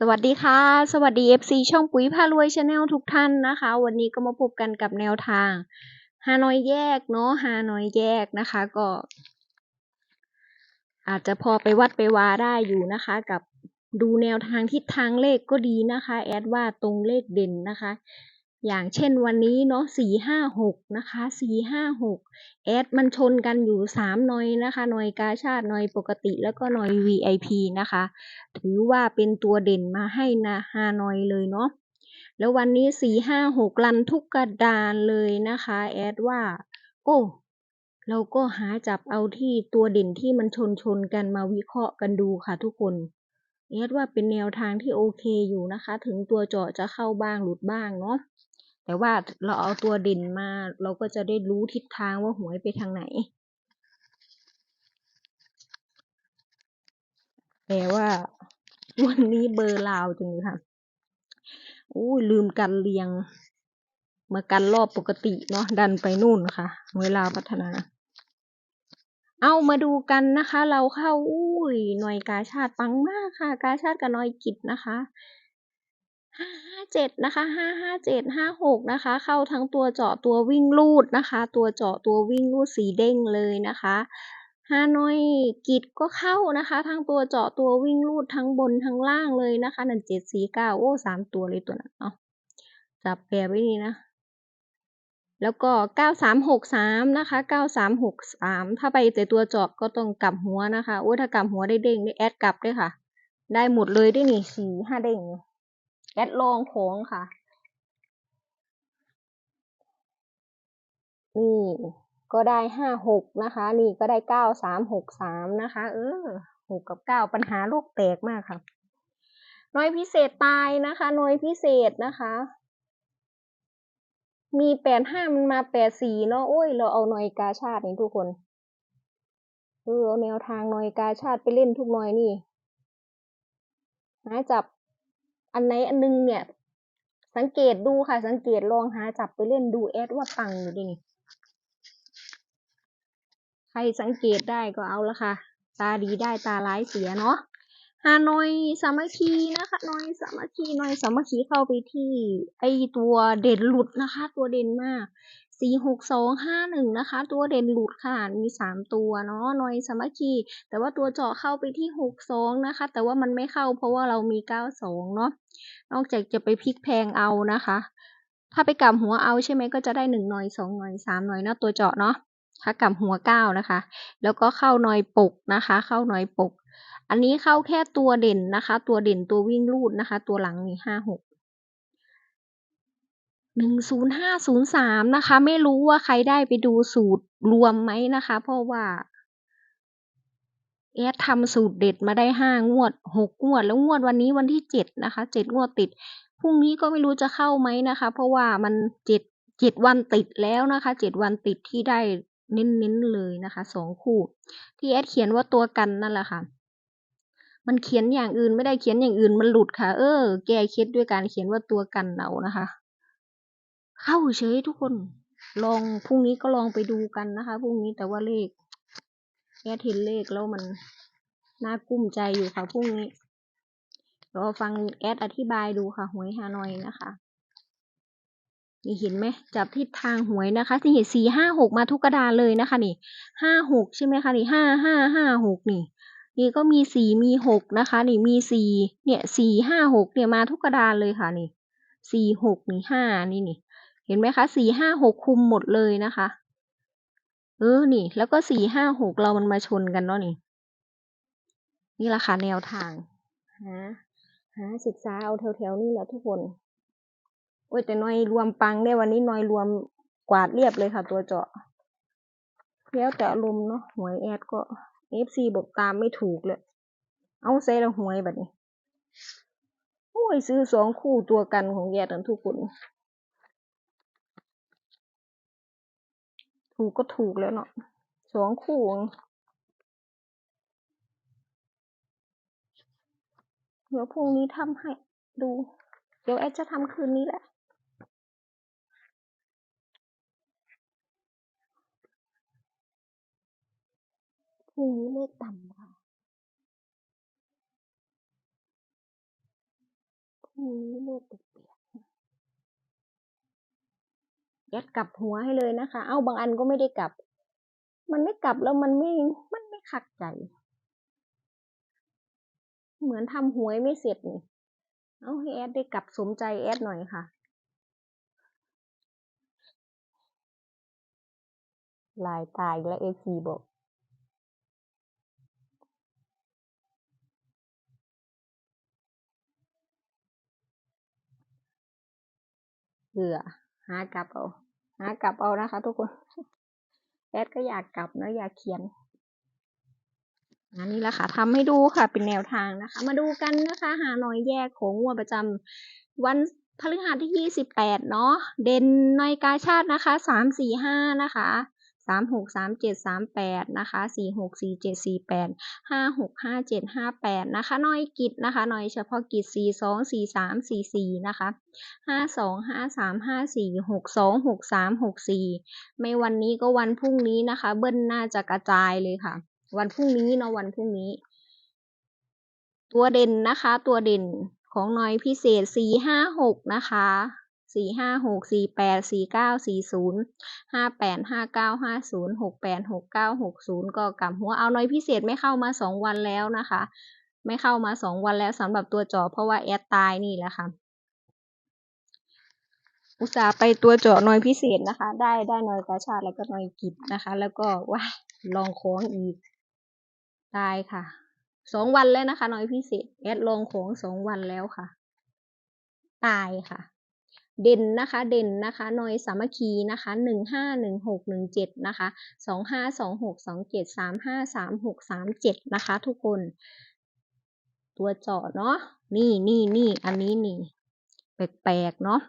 สวัสดีค่ะ สวัสดี FC ช่องปุ๋ยพารวยชาแนลทุกท่านนะคะ วันนี้ก็มาพบกันกับแนวทางฮานอยแยกเนาะฮานอยแยกนะคะ ก็ อาจจะพอไปวัดไปวาได้อยู่นะคะ กับดูแนวทางทิศทางเลขก็ดีนะคะ แอดว่าตรงเลขเด่นนะคะ อย่างเช่นวันนี้เนาะสี่ห้าหกนะคะสี่ห้าหกแอดมันชนกันอยู่สามหน่อยนะคะหน่อยกาชาติหน่อยปกติแล้วก็หน่อย VIP นะคะถือว่าเป็นตัวเด่นมาให้นะฮานอยเลยเนาะแล้ววันนี้สี่ห้าหกลันทุกกระดานเลยนะคะแอดว่าโอ้เราก็หาจับเอาที่ตัวเด่นที่มันชนชนกันมาวิเคราะห์กันดูค่ะทุกคนแอดว่าเป็นแนวทางที่โอเคอยู่นะคะ ถึงตัวเจาะจะเข้าบ้างหลุดบ้างเนาะ แต่ว่าเราเอาตัวเด่นมา เราก็จะได้รู้ทิศทางว่าหวยไปทางไหน แต่ว่า วันนี้เบอร์ลาวจังเลยค่ะอู้ลืมกันเรียง มากันรอบปกติเนาะดันไปนู่นค่ะ เวลาพัฒนา เอามาดูกันนะคะ เราเข้าอุ้ยหน่วยกาชาติปังมากค่ะ กาชาติกับหน่อยกิจนะคะ ห้าห้าเจ็ดนะคะห้าห้าเจ็ดห้าหกนะคะ เข้าทั้งตัวเจาะตัววิ่งลูดนะคะ ตัวเจาะตัววิ่งลูดสีเด้งเลยนะคะฮานอยกิจก็เข้านะคะ ทั้งตัวเจาะตัววิ่งลูดทั้งบนทั้งล่างเลยนะคะหนึ่งเจ็ดสี่เก้าโอ้สามตัวเลยตัวนั้นเนาะจับแปรไว้นี่นะ แล้วก็เก้าสามหกสามนะคะเก้าสามหกสามถ้าไปแต่ตัวเจาะก็ต้องกลับหัวนะคะโอ้ถ้ากลับหัวได้เด้งได้แอดกลับด้วยค่ะ ได้หมดเลยด้วยนี่สี่ห้าเด้ง แอดลองโค้งค่ะ นี่ก็ได้ห้าหกนะคะ นี่ก็ได้เก้าสามหกสามนะคะ เออหกกับเก้าปัญหาโลกแตกมากค่ะน้อยพิเศษตายนะคะน้อยพิเศษนะคะ มีแปดห้ามันมาแปดสี่เนาะโอ้ย เราเอาหน่อยกาชาตินี่ทุกคนเออเอาแนวทางหน่อยกาชาติไปเล่นทุกหน่อยนี่หาจับ อันไหนอันนึงเนี่ย สังเกตดูค่ะ สังเกตลองหาจับไปเล่นดูแอดว่าปังอยู่ดินี่ใครสังเกตได้ก็เอาละค่ะ ตาดีได้ตาร้ายเสียเนาะ ฮานอยสามัคคีนะคะนอยสามัคคีนอยสามัคคีเข้าไปที่ไอตัวเด่นหลุดนะคะ ตัวเด่นมากสี่หกสองห้าหนึ่งนะคะ ตัวเด่นหลุดค่ะมีสามตัวเนาะนอยสามัคคีแต่ว่าตัวเจาะเข้าไปที่หกสองนะคะ แต่ว่ามันไม่เข้าเพราะว่าเรามีเก้าสองเนาะนอกจากจะไปพลิกแพงเอานะคะ ถ้าไปกลับหัวเอาใช่ไหมก็จะได้หนึ่งนอยสองนอยสามนอยเนาะตัวเจาะเนาะถ้ากลับหัวเก้านะคะ แล้วก็เข้าหน่อยปกนะคะ เข้าหน่อยปก อันนี้เข้าแค่ตัวเด่นนะคะ ตัวเด่นตัววิ่งลูดนะคะ ตัวหลังนี่ห้าหกหนึ่งศูนย์ห้าศูนย์สามนะคะ ไม่รู้ว่าใครได้ไปดูสูตรรวมไหมนะคะ เพราะว่าแอดทำสูตรเด็ดมาได้ห้างวดหกงวด แล้วงวดวันนี้วันที่เจ็ดนะคะเจ็ดงวดติดพรุ่งนี้ก็ไม่รู้จะเข้าไหมนะคะ เพราะว่ามันเจ็ดเจ็ดวันติดแล้วนะคะเจ็ดวันติดที่ได้เน้นๆเลยนะคะสองคู่ ที่แอดเขียนว่าตัวกันนั่นแหละค่ะ มันเขียนอย่างอื่นไม่ได้เขียนอย่างอื่นมันหลุดค่ะ เออ แก้เคล็ดด้วยการเขียนว่าตัวกันเอานะคะ เข้าเฉยทุกคน ลองพรุ่งนี้ก็ลองไปดูกันนะคะพรุ่งนี้แต่ว่าเลขแอดเห็นเลขแล้วมันน่ากุ้มใจอยู่ค่ะพรุ่งนี้รอฟังแอดอธิบายดูค่ะ หวยฮานอยนะคะนี่เห็นไหมจับทิศทางหวยนะคะที่เห็นสี่ห้าหกมาทุกกระดานเลยนะคะ นี่ห้าหกใช่ไหมคะนี่ห้าห้าห้าหกนี่ นี่ก็มีสี่มีหกนะคะ นี่มีสี่เนี่ยสี่ห้าหกเนี่ยมาทุกกระดานเลยค่ะนี่สี่หกนี่ห้านี่นี่ เห็นไหมคะสี่ห้าหกคุมหมดเลยนะคะ เออนี่ แล้วก็สี่ห้าหกเรามันมาชนกันเนาะนี่ นี่แหละค่ะแนวทางหาหาศึกษาเอาแถวๆนี้แหละทุกคนโอ้ยแต่น้อยรวมปังได้วันนี้น้อยรวมกวาดเรียบเลยค่ะ ตัวเจาะแล้วแต่อารมณ์เนาะหวยแอดก็ เอฟซีบอกตามไม่ถูกเลย เอาเซละหวยแบบนี้ โอ้ยซื้อสองคู่ตัวกันของแยดกันทุกคน ถูกก็ถูกแล้วเนาะสองคู่เดี๋ยวพรุ่งนี้ทำให้ดู เดี๋ยวแอดจะทำคืนนี้แหละ พรุ่งนี้เลขต่ำค่ะอืมเลขแปลกๆยัดกลับหัวให้เลยนะคะ เอ้าบางอันก็ไม่ได้กลับ มันไม่กลับแล้วมันไม่ มันไม่ขัดใจ เหมือนทำหวยไม่เสร็จนี่ เอาให้แอดได้กลับสมใจแอดหน่อยค่ะ ลายตายแล้วเอซีบอก เบื่อ หากลับเอา หากลับเอานะคะ ทุกคนแอดก็อยากกลับนะอยากเขียนอันนี้แหละค่ะทำให้ดูค่ะเป็นแนวทางนะคะ มาดูกันนะคะ หาหน่อยแยกของงวดประจำวันพฤหัสที่ยี่สิบแปดเนาะเด่นในกาชาตินะคะสามสี่ห้านะคะ สามหกสามเจ็ดสามแปดนะคะสี่หกสี่เจ็ดสี่แปดห้าหกห้าเจ็ดห้าแปดนะคะน้อยกิจนะคะน้อยเฉพาะกิจสี่สองสี่สามสี่สี่นะคะห้าสองห้าสามห้าสี่หกสองหกสามหกสี่ไม่วันนี้ก็วันพรุ่งนี้นะคะ เบิ้ลน่าจะกระจายเลยค่ะ วันพรุ่งนี้เนาะวันพรุ่งนี้ ตัวเด่นนะคะ ตัวเด่นของน่อยพิเศษสี่ห้าหกนะคะ สี่ห้าหกสี่แปดสี่เก้าสี่ศูนย์ห้าแปดห้าเก้าห้าศูนย์หกแปดหกเก้าหกศูนย์ก็กลับหัวเอาหน่อยพิเศษไม่เข้ามาสองวันแล้วนะคะ ไม่เข้ามาสองวันแล้วสำหรับตัวจอเพราะว่าแอดตายนี่แหละค่ะอุตส่าห์ไปตัวเจาะหน่อยพิเศษนะคะ ได้ได้หน่อยกาชาติแล้วก็หน่อยกิจนะคะ แล้วก็ว่าลองของอีกได้ค่ะสองวันแล้วนะคะหน่อยพิเศษแอดลองของสองวันแล้วค่ะ ตายค่ะ เด่นนะคะเด่นนะคะหน่อยสามัคคีนะคะหนึ่งห้าหนึ่งหกหนึ่งเจ็ดนะคะสองห้าสองหกสองเจ็ดสามห้าสามหกสามเจ็ดนะคะ ทุกคน ตัวเจาะเนาะนี่นี่นี่อันนี้นี่ แปลกๆเนาะ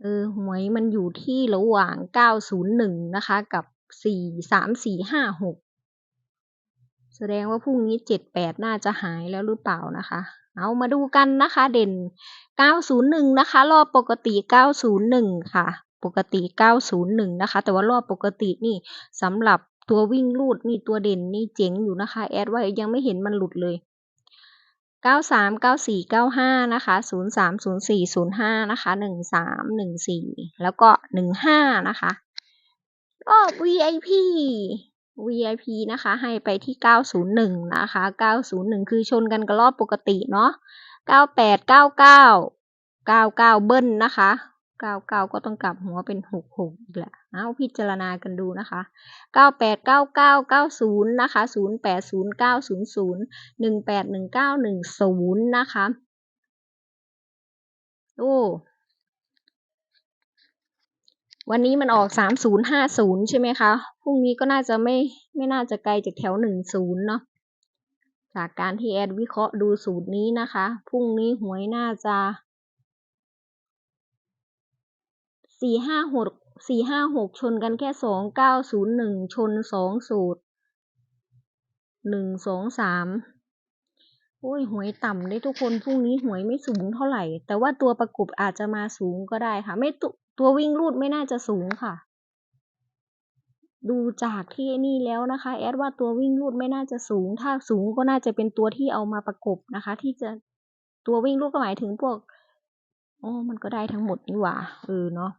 เออหวยมันอยู่ที่ระหว่างเก้าศูนย์หนึ่งนะคะ กับสี่สามสี่ห้าหกแสดงว่าพรุ่งนี้เจ็ดแปดน่าจะหายแล้วหรือเปล่านะคะ เอามาดูกันนะคะ เด่นเก้าศูนะคะ รอบปกติเก้าศูนย์หนึ่งค่ะ ปกติเก้าศูนะคะ แต่ว่ารอบปกตินี่สำหรับตัววิ่งลูดนี่ตัวเด่นนี่เจ๋งอยู่นะคะ แอดว่ายังไม่เห็นมันหลุดเลยเก้าสามเก้าสี่เก้าห้านะคะศูนย์สามศูนะคะหนึ่งสามหนึ่งสี่แล้วก็หนึ่งห้านะคะรอบ VIP VIP นะคะ ให้ไปที่ 901 นะคะ 901 คือชนกันกับรอบปกติเนาะ 98 99 99 เบิ้ลนะคะ 99 ก็ต้องกลับหัวเป็น 66 อีกแหละเอาพิจารณากันดูนะคะ 98 99 90 นะคะ 08 09 00 18 19 10 นะคะ โอ้ วันนี้มันออกสามศูนย์ห้าศูนย์ใช่ไหมคะ พรุ่งนี้ก็น่าจะไม่ไม่น่าจะไกลจากแถวหนึ่งศูนย์เนาะ จากการที่แอดวิเคราะห์ดูสูตรนี้นะคะ พรุ่งนี้หวยน่าจะสี่ห้าหกสี่ห้าหกชนกันแค่สองเก้าศูนย์หนึ่งชนสองสูตรหนึ่งสองสามโอ้ยหวยต่ำได้ทุกคนพรุ่งนี้หวยไม่สูงเท่าไหร่ แต่ว่าตัวประกบอาจจะมาสูงก็ได้ค่ะ ไม่ตุ ตัววิ่งรูดไม่น่าจะสูงค่ะ ดูจากที่นี่แล้วนะคะ แอดว่าตัววิ่งรูดไม่น่าจะสูง ถ้าสูงก็น่าจะเป็นตัวที่เอามาประกบนะคะ ที่จะตัววิ่งรูดก็หมายถึงพวกโอ้มันก็ได้ทั้งหมดนี่หว่าเออเนาะ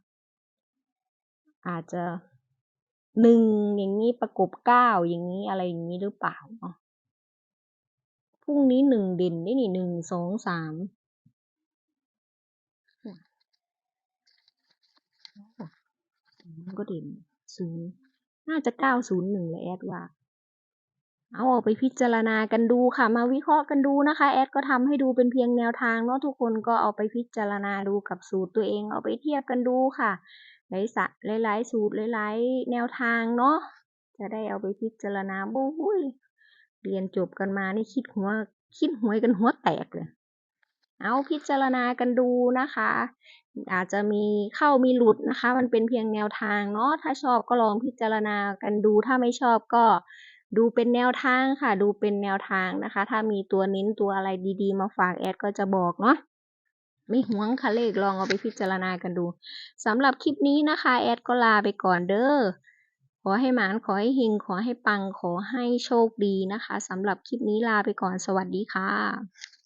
อาจจะหนึ่งอย่างนี้ประกบเก้าอย่างนี้อะไรอย่างนี้หรือเปล่าเนาะพรุ่งนี้หนึ่งเด่นได้นี่หนึ่งสองสาม มันก็เด่นศูนย์น่าจะเก้าศูนย์หนึ่งและแอดว่า เอาออกไปพิจารณากันดูค่ะ มาวิเคราะห์กันดูนะคะ แอดก็ทำให้ดูเป็นเพียงแนวทางเนาะทุกคนก็เอาไปพิจารณาดูกับสูตรตัวเอง เอาไปเทียบกันดูค่ะหลายสะหลายๆสูตรหลายๆแนวทางเนาะจะได้เอาไปพิจารณาบุ้ยเรียนจบกันมานี่คิดหัวคิดหวยกันหัวแตกเลย เอาพิจารณากันดูนะคะ อาจจะมีเข้ามีหลุดนะคะ มันเป็นเพียงแนวทางเนาะถ้าชอบก็ลองพิจารณากันดู ถ้าไม่ชอบก็ดูเป็นแนวทางค่ะ ดูเป็นแนวทางนะคะ ถ้ามีตัวเน้นตัวอะไรดีๆ มาฝากแอดก็จะบอกเนาะไม่หวงค่ะเลขลองเอาไปพิจารณากันดูสำหรับคลิปนี้นะคะ แอดก็ลาไปก่อนเด้อขอให้หมานขอให้เฮงขอให้ปังขอให้โชคดีนะคะสำหรับคลิปนี้ลาไปก่อนสวัสดีค่ะ